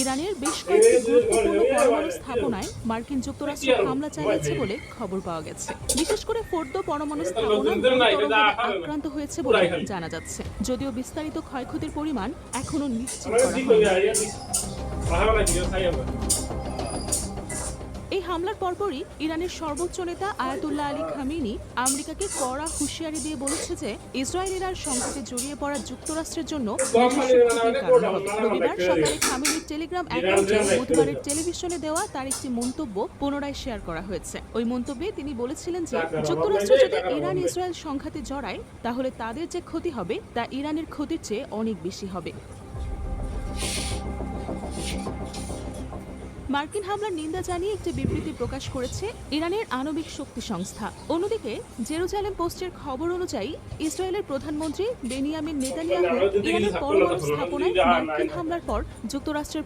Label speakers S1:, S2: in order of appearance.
S1: ইরানের বেশ কয়েকটি গুরুত্বপূর্ণ পরমাণু স্থাপনায় মার্কিন যুক্তরাষ্ট্র হামলা চালিয়েছে বলে খবর পাওয়া গেছে বিশেষ করে ফোর্দো পরমাণু স্থাপনা আক্রান্ত হয়েছে বলে জানা যাচ্ছে যদিও বিস্তারিত ক্ষয়ক্ষতির পরিমাণ এখনো নিশ্চিত করা হয়নি এই হামলার পরপরই ইরানের সর্বোচ্চ নেতা আয়াতুল্লাহ আলী খামিনি আমেরিকাকে কড়া হুঁশিয়ারি দিয়ে বলেছে যে ইসরায়েল ইরান সংঘাতে জড়িয়ে পড়া যুক্তরাষ্ট্রের জন্য রবিবার সকালে খামিনির টেলিগ্রাম অ্যাকাউন্টে বুধবারের টেলিভিশনে দেওয়া তার একটি মন্তব্য পুনরায় শেয়ার করা হয়েছে ওই মন্তব্যে তিনি বলেছিলেন যে যুক্তরাষ্ট্র যদি ইরান ইসরায়েল সংঘাতে জড়ায় তাহলে তাদের যে ক্ষতি হবে তা ইরানের ক্ষতির চেয়ে অনেক বেশি হবে মার্কিন হামলার নিন্দা জানিয়ে একটি বিবৃতি প্রকাশ করেছে ইরানের আণবিক শক্তি সংস্থা অন্যদিকে জেরুজালেম পোস্টের খবর অনুযায়ী ইসরায়েলের প্রধানমন্ত্রী বেনিয়ামিন নেতানিয়াহু ইরানের পরমাণু স্থাপনায় মার্কিন হামলার পর যুক্তরাষ্ট্রের